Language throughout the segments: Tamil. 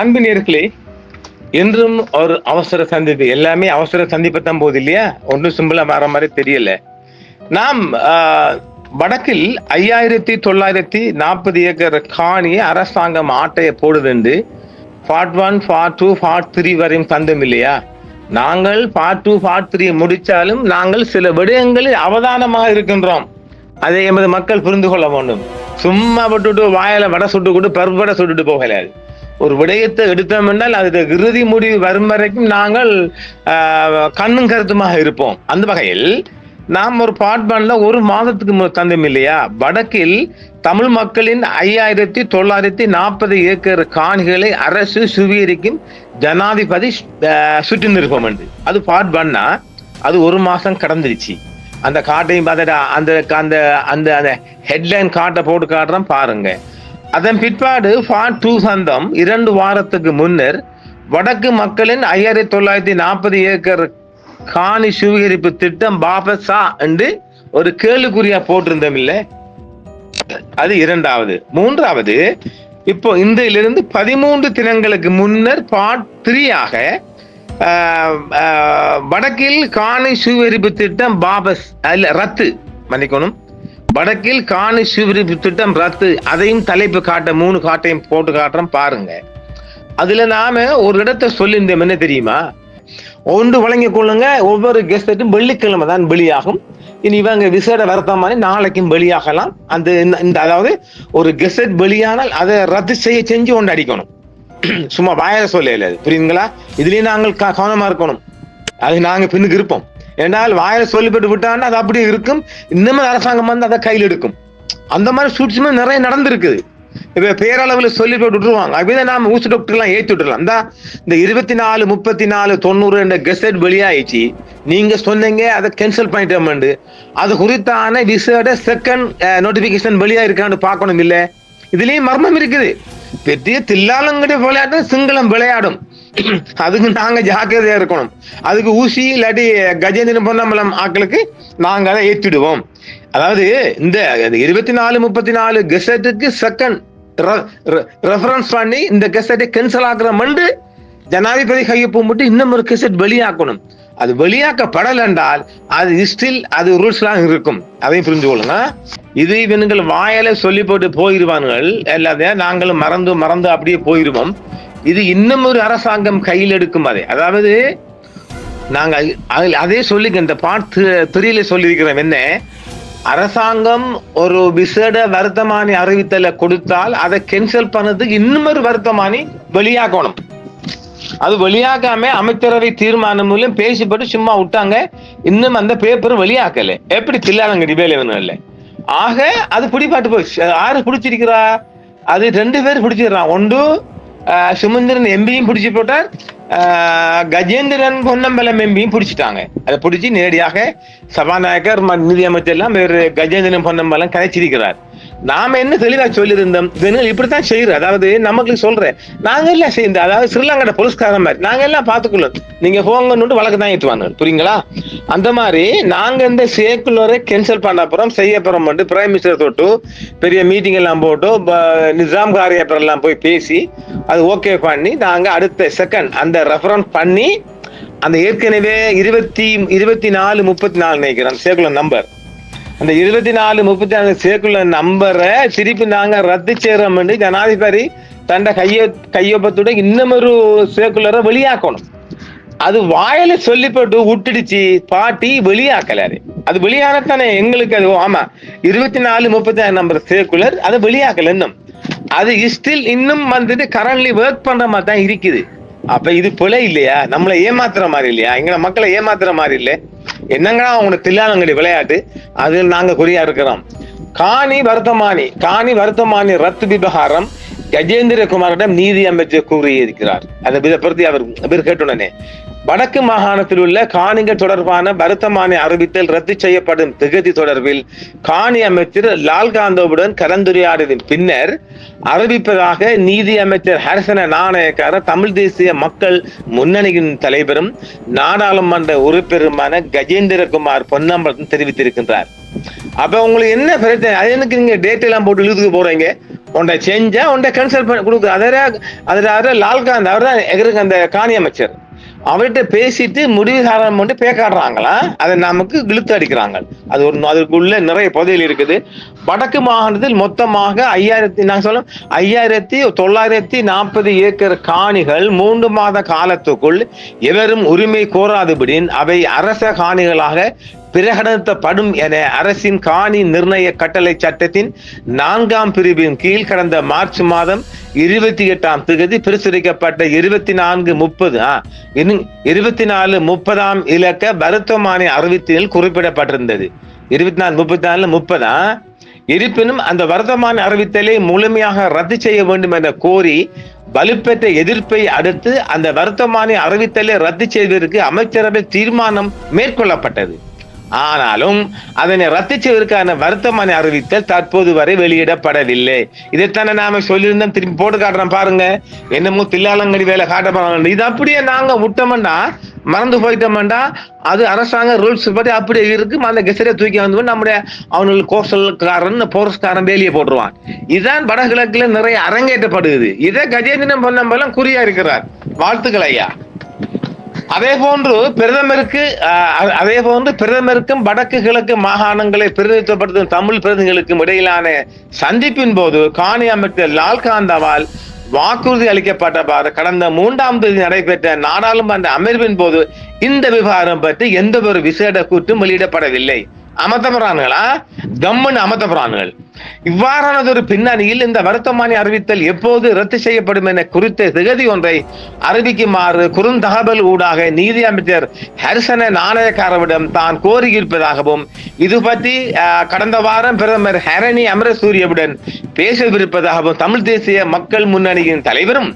அன்பு நேர்களே என்றும் ஒரு அவசர சந்திப்பு எல்லாமே அவசர சந்திப்பு தான் போகுது இல்லையா? ஒன்றும் சிம்பிளா வர மாதிரி தெரியல. நாம் வடக்கில் ஐயாயிரத்தி தொள்ளாயிரத்தி நாற்பது ஏக்கர் காணியை அரசாங்கம் ஆட்டையை போடுதுண்டு. Part one part two part three வரையும் தந்தம் இல்லையா? நாங்கள் பார்ட் டூ பார்ட் த்ரீ முடித்தாலும் நாங்கள் சில விடயங்களில் அவதானமாக இருக்கின்றோம். அதை எமது மக்கள் புரிந்து கொள்ள வேண்டும். சும்மா விட்டுட்டு வாயில வடை சுட்டு கொண்டு வடை சுட்டுட்டு போகலாது. ஒரு விடயத்தை எடுத்தோம் என்றால் அது இறுதி முடிவு வரும் வரைக்கும் நாங்கள் கண்ணும் கருத்துமாக இருப்போம். அந்த வகையில் நாம் ஒரு பாட்பான்ல ஒரு மாதத்துக்கு மு- தந்தோம் இல்லையா? வடக்கில் தமிழ் மக்களின் ஐயாயிரத்தி தொள்ளாயிரத்தி நாற்பது ஏக்கர் காணிகளை அரசு சுவீகரிக்கும் ஜனாதிபதி சுற்றி நிற்போம் என்று. அது பாட்பான்னா அது ஒரு மாசம் கடந்துருச்சு. அந்த காட்டையும் பார்த்துட்டு அந்த அந்த அந்த அந்த ஹெட்லைன் காட்டை போட்டு காட்டுறோம் பாருங்க. அதன் பிற்பாடு ஃபாட் டூ சந்தம் இரண்டு வாரத்துக்கு முன்னர் வடக்கு மக்களின் ஐயாயிரத்தி தொள்ளாயிரத்தி நாற்பது ஏக்கர் காணி சுவீகரிப்பு திட்டம் பாபசா என்று ஒரு கேள்விக்குறியா போட்டிருந்தோம் இல்லை? அது இரண்டாவது. மூன்றாவது இப்போ இன்றையிலிருந்து பதிமூன்று தினங்களுக்கு முன்னர் பார்ட் த்ரீயாக வடக்கில் காணி சுவீகரிப்பு திட்டம் பாபஸ் அல்ல ரத்து மன்னிக்கணும். வடக்கில் காணி சுவீகரிப்பு திட்டம் ரத்து. அதையும் தலைப்பு காட்ட மூணு காட்டையும் போட்டு காட்டுறோம் பாருங்க. அதுல நாம ஒரு இடத்தை சொல்லியிருந்தோம் என்ன தெரியுமா? ஒன்று வழங்கிக் கொள்ளுங்க ஒவ்வொரு கெஸ்டும் வெள்ளிக்கிழமை தான் வெளியாகும். இனி இவங்க விசேட வருத்தம் மாதிரி நாளைக்கும் வெளியாகலாம். அந்த இந்த- இந்த அதாவது ஒரு கெசட் வெளியானால் அதை ரத்து செய்ய செஞ்சு ஒன்று அடிக்கணும். சும்மா வாய சொல்லல புரியுதுங்களா? இதுலயும் நாங்கள் க- கவனமா இருக்கணும். அது நாங்க பின்னுக்கு இருப்போம். என்றால் வாயில சொல்லிப்பட்டு விட்டான்னா அது அப்படியே இருக்கும். இன்னமும் அரசாங்கம் வந்து அதை கையில் எடுக்கும். அந்த மாதிரி சூட்சுமே நிறைய நடந்திருக்குது. இப்ப பேரளவில் சொல்லி போட்டு விட்டுருவாங்க அப்படியே நாம ஊசி டாக்டர் எல்லாம் ஏத்தி விட்டுறலாம் இந்த இந்த இருபத்தி நாலு முப்பத்தி நாலு தொண்ணூறு என்ற கெசட் வெளியாயிடுச்சு நீங்க சொன்னீங்க அதை கேன்சல் பண்ணிட்டோம் அது குறித்தான விசேட செகண்ட் நோட்டிபிகேஷன் வெளியா இருக்கான்னு பார்க்கணும் இல்ல இதுலயும் மர்மம் இருக்குது. பெரிய தில்லாலங்கடி விளையாட்டு சிங்களம் விளையாடும். அதுக்கு நாங்க ஜாக்கிரதையா இருக்கணும். அதுக்கு ஊசி இல்லாட்டி கஜேந்திரன் பொன்னம்பலம் ஆக்களுக்கு நாங்க அதை ஏற்றிடுவோம் அதாவது இந்த இருபத்தி நாலு முப்பத்தி நாலு கெசட்டுக்கு செகண்ட் ரெஃபரன்ஸ் பண்ணி இந்த கெசட்டை கேன்சல் ஆக்குற மண்டு ஜனாதிபதி கையொப்பம் மட்டும் இன்னும் ஒரு கெசட் வெளியாக்கணும். அது வெளியாக்கப்படல் என்றால் அது ஸ்டில் அது ரூல்ஸ்லாம் இருக்கும். அதையும் புரிஞ்சு கொள்ளுங்க. இது இவனுங்கள் வாயில சொல்லி போட்டு போயிருவானுங்கள். எல்லாத்தையும் நாங்களும் மறந்து மறந்து அப்படியே போயிருவோம். இது இன்னும் ஒரு அரசாங்கம் கையில் எடுக்கும் அதை. அதாவது நாங்கள் அதே சொல்லி இந்த பாட்டு திரியில சொல்லியிருக்கிறோம் என்ன அரசாங்கம் ஒரு விசேட வருத்தமானி அறிவித்தலை கொடுத்தால் அதை கேன்சல் பண்ணதுக்கு இன்னும் ஒரு வருத்தமானி வெளியாக்கணும் அது வெளியாகாம அமைச்சரவை தீர்மானம் மூலம் பேசிப்பட்டு சும்மா விட்டாங்க இன்னும் அந்த பேப்பர் வெளியாக்கல எப்படி தில்லாலங்கடி வேலை இல்லை ஆக அது பிடிப்பாட்டு போச்சு. யாரு பிடிச்சிருக்கிறா? அது ரெண்டு பேர் பிடிச்சிடுறான். ஒன்று சுமந்திரன் எம்பியும் பிடிச்சி போட்டார் ஆஹ், கஜேந்திரன் பொன்னம்பலம் எம்பியும் பிடிச்சிட்டாங்க அதை பிடிச்சி நேரடியாக சபாநாயகர் ம- நிதியமைச்சர் எல்லாம் கஜேந்திரன் பொன்னம்பலம் கதைச்சிருக்கிறார் நாம என்ன தெளிவா சொல்லியிருந்தோம்? இவனுங்கள் இப்படித்தான் செய்யறோம் அதாவது நமக்கு சொல்றேன். நாங்க எல்லாம் செய்யுது அதாவது ஸ்ரீலங்கா போலீஸ்கார மாதிரி. நாங்க எல்லாம் பாத்துக்கொள்ளும் நீங்க போங்கன்னு வழக்கு தான் ஏற்றுவாங்க. புரியுங்களா? அந்த மாதிரி நாங்க இந்த சேக்குலரை கேன்சல் பண்ண அப்புறம் செய்ய போறோம் பிரைம் மினிஸ்டர் தொட்டு பெரிய மீட்டிங் எல்லாம் போட்டு ப- நிசாம் காரியப்பர் எல்லாம் போய் பேசி அது ஓகே பண்ணி நாங்க அடுத்த செகண்ட் அந்த ரெஃபரன்ஸ் பண்ணி அந்த ஏற்கனவே இருபத்தி இருபத்தி நாலு முப்பத்தி நாலு நினைக்கிறேன் சேக்குலர் நம்பர் அந்த இருபத்தி நாலு முப்பத்தி நாலு சேர்க்குள்ள நம்பரை திருப்பி நாங்க ரத்து செய்யறோம் ஜனாதிபதி தண்ட கைய கையொப்பத்தோட இன்னமொரு ஒரு வெளியாக்கணும். அது வாயில சொல்லிப்பட்டு விட்டுடுச்சு பாட்டி வெளியாக்கலாரு அது வெளியானத்தானே எங்களுக்கு அது ஆமா இருபத்தி நாலு முப்பத்தி ஆறு நம்பர் சேர்க்குலர் அதை வெளியாக்கல இன்னும். அது ஸ்டில் இன்னும் வந்துட்டு கரண்ட்லி ஒர்க் பண்ற மாதிரி தான் இருக்குது. அப்ப இது பிழை இல்லையா? நம்மளை ஏமாத்துற மாதிரி இல்லையா? எங்களை மக்களை ஏமாத்துற மாதிரி இல்லை? என்னங்கடா அவங்க தில்லாலங்கடி விளையாட்டு? அதில் நாங்க குறியா இருக்கிறோம். காணி வருத்தமானி காணி வருத்தமானி ரத்து விவகாரம் கஜேந்திர குமாரிடம் நீதி அமைச்சர் கூறியிருக்கிறார். அதை பற்றி அவர் அவர் கேட்டுடனே வடக்கு மாகாணத்தில் உள்ள காணிகள் தொடர்பான வருத்தமானி அறிவித்தல் ரத்து செய்யப்படும் திகதி தொடர்பில் காணி அமைச்சர் லால்காந்தோவுடன் கலந்துரையாடியதன் பின்னர் அறிவிப்பதாக நீதி அமைச்சர் ஹரிசன நாணயக்கார தமிழ் தேசிய மக்கள் முன்னணியின் தலைவரும் நாடாளுமன்ற உறுப்பினருமான கஜேந்திரகுமார் பொன்னம்பலம் தெரிவித்திருக்கின்றார். அப்ப உங்களுக்கு என்ன பிரச்சனை? அது எனக்கு நீங்க டேட் எல்லாம் போட்டு இழுதுக்கு போறீங்க. உன்னை செஞ்சா உன்னை கன்சல்ட் பண்ணி கொடுக்குற அதில் அதில் லால்காந்த் அவர் தான் எங்களுக்கு அந்த காணி அமைச்சர். அவர்கிட்ட பேசிட்டு முடிவு சாரணம் பண்ணி பேக்காடுறாங்களா? அதை நமக்கு இழுத்து அடிக்கிறாங்க. அது ஒரு அதுக்குள்ள நிறைய பகுதிகள் இருக்குது. வடக்கு மாகாணத்தில் மொத்தமாக ஐயாயிரத்தி நாங்கள் சொல்ல ஐயாயிரத்தி தொள்ளாயிரத்தி நாற்பது ஏக்கர் காணிகள் மூன்று மாத காலத்துக்குள் எவரும் உரிமை கோராதபடி அவை அரச காணிகளாக பிரகடனப்படும் என அரசின் காணி நிர்ணய கட்டளை சட்டத்தின் நான்காம் பிரிவின் கீழ் கடந்த மார்ச் மாதம் இருபத்தி எட்டாம் தேதி பிரசுரிக்கப்பட்ட இருபத்தி நான்கு முப்பது இருபத்தி நாலு முப்பதாம் இலக்க வருத்தமானி அறிவித்தலில் குறிப்பிடப்பட்டிருந்தது. இருபத்தி நாலு முப்பத்தி நாலு முப்பதா இருப்பினும் அந்த வருத்தமான அறிவித்தலை முழுமையாக ரத்து செய்ய வேண்டும் என கோரி வலுப்பெற்ற எதிர்ப்பை அடுத்து அந்த வருத்தமான அறிவித்தலை ரத்து செய்வதற்கு அமைச்சரவை தீர்மானம் மேற்கொள்ளப்பட்டது. ஆனாலும் அதனை ரத்து செய்வதற்கான வருத்தமான அறிவித்தல் தற்போது வரை வெளியிடப்படவில்லை. இதைத்தானே நாம சொல்லியிருந்தோம் திரும்பி போட்டு காட்டுறோம் பாருங்க. என்னமோ தில்லாலங்கடி வேலை காட்ட போறாங்க இது அப்படியே நாங்க விட்டோம்னா மறந்து போயிட்டோம்டா அது அரசாங்க ரூல்ஸ் படி அப்படியே இருக்கு. அந்த கெசரை தூக்கி வந்து நம்முடைய அவனுக்கு கோசல்காரன் போரஸ்காரன் வேலியை போட்டுருவான். இதுதான் வடகிழக்குல நிறைய அரங்கேற்றப்படுகிறது. இதை கஜேந்திரன் பொன்னம்பலம் குறியா இருக்கிறார். வாழ்த்துக்கள் ஐயா. அதே போன்று பிரதமருக்கு அதே போன்று பிரதமருக்கும் வடக்கு கிழக்கு மாகாணங்களை பிரதிநிதித்துவப்படுத்தும் தமிழ் பிரதிநிதிகளுக்கும் இடையிலான சந்திப்பின் போது காணி அமைச்சர் லால்காந்தாவால் வாக்குறுதி அளிக்கப்பட்டவாறு கடந்த மூன்றாம் தேதி நடைபெற்ற நாடாளுமன்ற அமர்வின் போது இந்த விவகாரம் பற்றி எந்த ஒரு விசேட கூட்டும் வெளியிடப்படவில்லை. அமர்த்தப்படுறானுங்களா கம்மன் அமர்த்தப்படுறானுகள். இவ்வாறானதொரு பின்னணியில் இந்த வருத்தமானி அறிவித்தல் எப்போது ரத்து செய்யப்படும் என குறித்த திகதி ஒன்றை அறிவிக்குமாறு குறுந்தகவல் ஊடாக நீதி அமைச்சர் ஹரிசன நாணயக்காரவிடம் தான் கோரியிருப்பதாகவும் இது பற்றி கடந்த வாரம் பிரதமர் ஹரணி அமரசூரியவுடன் பேசவிருப்பதாகவும் தமிழ் தேசிய மக்கள் முன்னணியின் தலைவரும்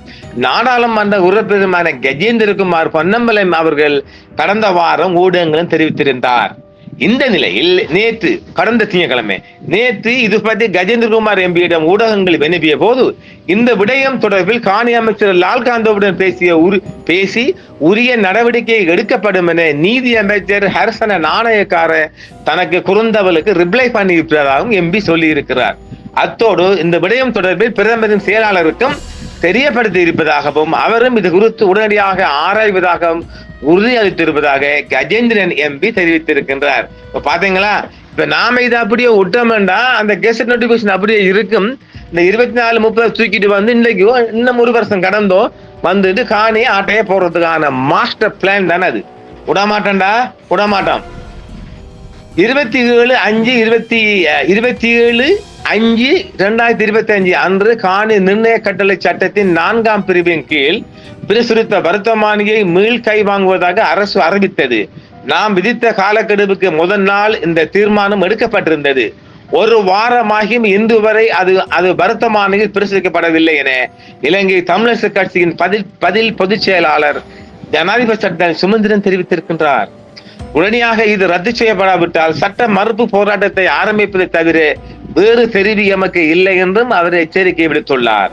நாடாளுமன்ற உறுப்பினருமான கஜேந்திரகுமார் பொன்னம்பலம் அவர்கள் கடந்த வாரம் ஊடகங்களும் தெரிவித்திருந்தார். இந்த நிலையில் நேற்று கடந்த திங்கட்கிழமை நேற்று இது பற்றி கஜேந்திரகுமார் எம்பியிடம் ஊடகங்கள் வினவிய போது இந்த விடயம் தொடர்பில் காணி அமைச்சர் லால்காந்தோவுடன் பேசிய உரு பேசி உரிய நடவடிக்கை எடுக்கப்படும் என நீதி அமைச்சர் ஹர்சன நாணயக்கார தனக்கு குறுந்தவளுக்கு ரிப்ளை பண்ணியிருப்பதாகவும் எம்பி சொல்லியிருக்கிறார். அத்தோடு இந்த விடயம் தொடர்பில் பிரதமரின் செயலாளருக்கும் தெரியப்படுத்தி இருப்பதாகவும் அவரும் இது குறித்து உடனடியாக ஆராய்வதாகவும் உறுதியளித்திருப்பதாக கஜேந்திரன் எம்பி தெரிவித்திருக்கின்றார். இப்ப பாத்தீங்களா? இப்ப நாம இதை அப்படியே விட்டோம்டா அந்த கெஸ்ட் நோட்டிபிகேஷன் அப்படியே இருக்கும். இந்த இருபத்தி நாலு முப்பது தூக்கிட்டு வந்து இன்னைக்கு இன்னும் ஒரு வருஷம் கடந்தோ வந்துட்டு காணி ஆட்டைய போடுறதுக்கான மாஸ்டர் பிளான் தானே அது. விடமாட்டேன்டா விடமாட்டான் இருபத்தி ஏழு அஞ்சு இருபத்தி இருபத்தி ஏழு அஞ்சு இரண்டாயிரத்தி இருபத்தி அஞ்சு அன்று காணி நிர்ணய கட்டளை சட்டத்தின் நான்காம் பிரிவின் கீழ் பிரசுரித்த வருத்தமானியை மீள் கை வாங்குவதாக அரசு அறிவித்தது. நாம் விதித்த காலக்கெடுவுக்கு முதல் நாள் இந்த தீர்மானம் எடுக்கப்பட்டிருந்தது. ஒரு வாரமாகியும் இன்று வரை அது அது வருத்தமானியில் பிரசுரிக்கப்படவில்லை என இலங்கை தமிழரசு கட்சியின் பதில் பதில் பொதுச் செயலாளர் ஜனாதிபதி சட்டம் சுமந்திரன் தெரிவித்திருக்கின்றார். உடனடியாக இது ரத்து செய்யப்படாவிட்டால் சட்ட மறுப்பு போராட்டத்தை ஆரம்பிப்பதை தவிர வேறு தெரிவி எமக்கு இல்லை என்றும் அவர் எச்சரிக்கை விடுத்துள்ளார்.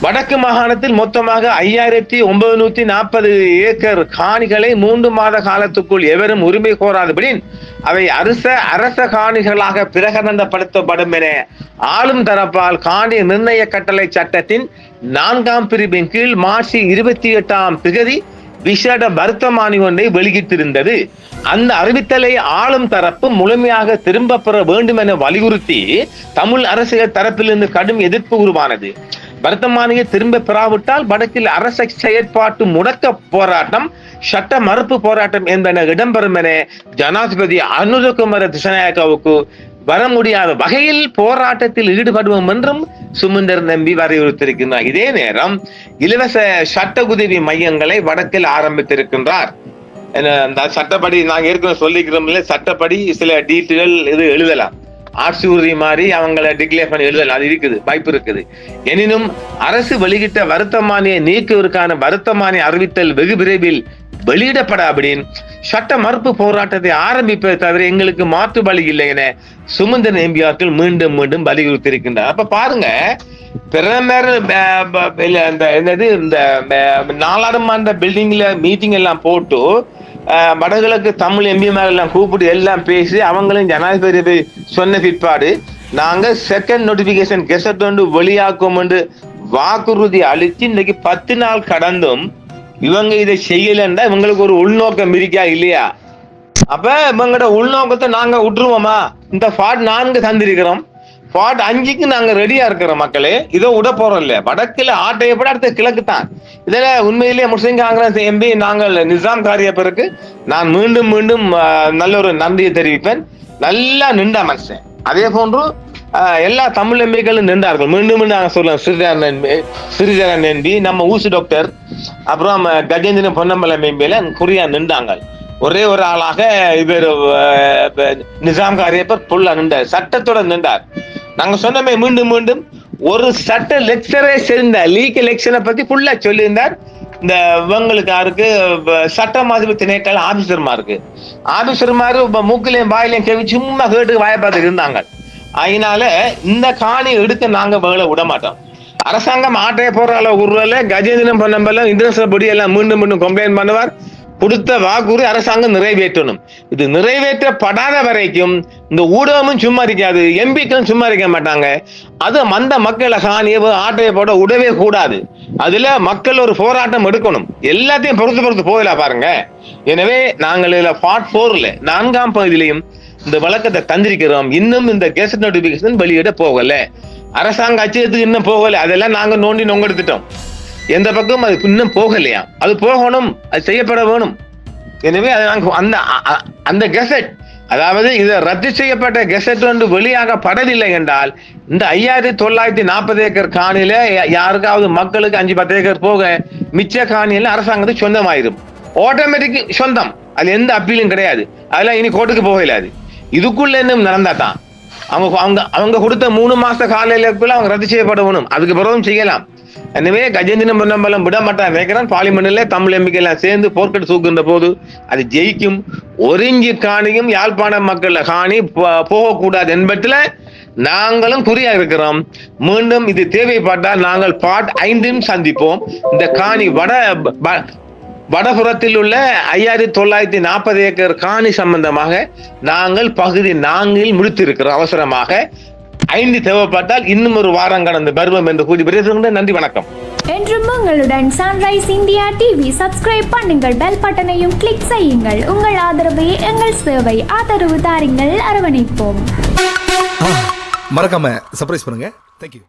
வடக்கு மாகாணத்தில் மொத்தமாக ஐயாயிரத்தி ஒன்பது நாற்பது ஏக்கர் காணிகளை மூன்று மாத காலத்துக்குள் எவரும் உரிமை கோராதபடி அவை அரச அரச காணிகளாக பிரகடனப்படுத்தப்படும் என ஆளும் தரப்பால் காணி நிர்ணய கட்டளை சட்டத்தின் நான்காம் பிரிவின் கீழ் மார்ச் இருபத்தி எட்டாம் திகதி விசேட வர்த்தமானி ஒன்றை வெளியிட்டிருந்தது. அந்த அறிவித்தலை ஆளும் தரப்பு முழுமையாக திரும்ப பெற வேண்டும் என வலியுறுத்தி தமிழ் அரசியல் தரப்பிலிருந்து கடும் எதிர்ப்பு உருவானது. வர்த்தமானியை திரும்ப பெறாவிட்டால் வடக்கில் அரச செயற்பாட்டு முடக்க போராட்டம் சட்ட மறுப்பு போராட்டம் என்பன இடம்பெறும் என ஜனாதிபதி அனுரகுமார திசநாயக்காவுக்கு வர முடியாத வகையில் போராட்டத்தில் ஈடுபடுவோம் என்றும் சுமந்தர் நம்பி வலியுறுத்தியிருக்கின்றார். இதே நேரம் இலவச சட்ட உதவி மையங்களை வடக்கில் ஆரம்பித்திருக்கின்றார். அந்த சட்டப்படி நாங்க ஏற்கனவே சொல்லிக்கிறோம் சட்டப்படி சில டீட்டெயில் இது எழுதலாம். ஆட்சி உறுதி மாதிரி அவங்கள டிக்ளேர் பண்ணி எழுதலாம். அது இருக்குது வாய்ப்பு இருக்குது. எனினும் அரசு வெளியிட்ட வருத்தமானியை நீக்குவதற்கான வருத்தமானிய அறிவித்தல் வெகு விரைவில் வெளியிடப்படாவிடின். சட்ட மறுப்பு போராட்டத்தை ஆரம்பிப்பதை தவிர எங்களுக்கு மாற்று வழி இல்லை என சுமந்திரன் எம்பியாக்கள் மீண்டும் மீண்டும் வலியுறுத்தி இருக்கின்றார் அப்ப பாருங்க பிரதமர் இந்த என்னது இந்த நாடாளுமன்ற பில்டிங்ல மீட்டிங் எல்லாம் போட்டு வடகிழக்கு தமிழ் எம்பிமார் எல்லாம் கூப்பிட்டு எல்லாம் பேசி அவங்களும் ஜனாதிபதி சொன்ன பிற்பாடு நாங்க செகண்ட் நோட்டிபிகேஷன் கெசட் ஒன்று வெளியாக்கும் என்று வாக்குறுதி அளித்து இன்னைக்கு பத்து நாள் கடந்தும் இவங்க இதை செய்யலைன்னா இவங்களுக்கு ஒரு உள்நோக்கம் இருக்கா இல்லையா? அப்ப இவங்களோட உள்நோக்கத்தை நாங்க விட்டுருவோமா? இந்த ஃபாட் நான்கு தந்திருக்கிறோம். ஃபாட் அஞ்சுக்கு நாங்க ரெடியா இருக்கிறோம் மக்களே. இதை விட போறோம் இல்ல வடக்குல ஆட்டையப்பட அடுத்த கிழக்கு தான்? இதுல உண்மையிலேயே முஸ்லிம் காங்கிரஸ் எம்பி நாங்கள் நிசாம் பிறகு நான் மீண்டும் மீண்டும் நல்ல ஒரு நன்றியை தெரிவிப்பேன். நல்லா நின்றா மனுஷன் அதே போன்று எல்லா தமிழ் எம்பிக்களும் நின்றார்கள். மீண்டும் மீண்டும் நாங்கள் சொல்லுவோம் சிறிதரன் எம்பி சிறிதரன் எம்பி நம்ம ஊசு டாக்டர் அப்புறம் கஜேந்திரன் பொன்னம்பலம் எம்பியில குறியா நின்றாங்க. ஒரே ஒரு ஆளாக இவர் நிசாம் காரியப்பர் புல்லா நின்றார். சட்டத்தோட நின்றார். நாங்க சொன்னமே மீண்டும் மீண்டும் ஒரு சட்ட லெக்சரே சேர்ந்த லீக் எலெக்ஷனை பத்தி ஃபுல்லா சொல்லியிருந்தார். இந்த இவங்களுக்கு யாருக்கு சட்டம் சட்ட மாதிரி திணைக்கள் ஆபீசர்மா இருக்கு ஆபீசர்மாரு மூக்கிலையும் வாயிலையும் கேவி சும்மா கேட்டு வாய பார்த்து இருந்தாங்க. அதனால இந்த காணி எடுக்க நாங்க வேலை விட மாட்டோம். அரசாங்கம் ஆட்டைய போற உருவல கஜேந்திரன் பொன்னம்பலம் இன்டர்நேஷனல் பொடி எல்லாம் மீண்டும் மீண்டும் கம்ப்ளைண்ட் பண்ணுவார். கொடுத்த வாக்குறுதி அரசாங்கம் நிறைவேற்றணும். இது நிறைவேற்றப்படாத வரைக்கும் இந்த ஊடகமும் சும்மா இருக்காது எம்பிக்களும் சும்மா இருக்க மாட்டாங்க. அது அந்த மக்களை காணியை ஆட்டையை போட விடவே கூடாது. அதுல மக்கள் ஒரு போராட்டம் எடுக்கணும். எல்லாத்தையும் பொறுத்து பொறுத்து போகல பாருங்க. எனவே நாங்கள் இதுல பார்ட் போர்ல நான்காம் பகுதியிலையும் இந்த வழக்கத்தை தந்திருக்கிறோம். இன்னும் இந்த கெசட் நோட்டிபிகேஷன் வெளியிட போகல. அரசாங்க அச்சகத்துக்கு இன்னும் போகல. அதெல்லாம் நாங்க நோண்டி நொங்கெடுத்துட்டோம். எந்த பக்கம் அது இன்னும் போகலையா? அது போகணும். அது செய்யப்பட வேணும். எனவே அது நாங்கள் அந்த அந்த கெசட் அதாவது இது ரத்து செய்யப்பட்ட கெசட் ஒன்று வெளியாகப்படவில்லை என்றால் இந்த ஐயாயிரத்தி தொள்ளாயிரத்தி நாற்பது ஏக்கர் காணியில யாருக்காவது மக்களுக்கு அஞ்சு பத்து ஏக்கர் போக மிச்ச காணியில அரசாங்கத்துக்கு சொந்தமாயிரும். ஆட்டோமேட்டிக் சொந்தம். அது எந்த அப்பீலும் கிடையாது. அதெல்லாம் இனி கோர்ட்டுக்கு போகலாது இதுக்குள்ள இன்னும் நடந்தா தான்? அவங்க அவங்க அவங்க கொடுத்த மூணு மாச காலையிலக்குள்ள அவங்க ரத்து செய்யப்படணும் அதுக்கு பிறகும் செய்யலாம். எனவே கஜேந்திரன் பொன்னம்பலம் விட மாட்டான். வைக்கிறான் பார்லிமெண்ட்ல தமிழ் எம்பிக்கை எல்லாம் சேர்ந்து போர்க்கட்டு தூக்குகின்ற போது அது ஜெயிக்கும். ஒருங்கி காணியும் யாழ்ப்பாண மக்கள் காணி போ- போகக்கூடாது என்பதுல நாங்களும் குறியா இருக்கிறோம். மீண்டும் இது தேவைப்பட்டால் நாங்கள் பாட் ஐந்தும் சந்திப்போம். இந்த காணி வட ப- வடபுறத்தில் உள்ள ஐயாயிரத்தி தொள்ளாயிரத்தி நாற்பது ஏக்கர் காணி சம்பந்தமாக நாங்கள் பகுதி நான்கில் முடித்திருக்கிறோம் அவசரமாக ஐந்து தேவைப்பட்டால் இன்னும் ஒரு வாரம் கடந்து வருவோம் என்று கூறி விரைவுகின்ற நன்றி வணக்கம். என்றும் உங்களுடன் சன்ரைஸ் இந்தியா டிவி சப்ஸ்கிரைப் பண்ணுங்கள் பெல் பட்டனையும் கிளிக் செய்யுங்கள். உங்கள் ஆதரவே எங்கள் சேவை ஆதரவு தாருங்கள். அரவணைப்போம். மறக்காம சர்ப்ரைஸ் பண்ணுங்க. தேங்க்யூ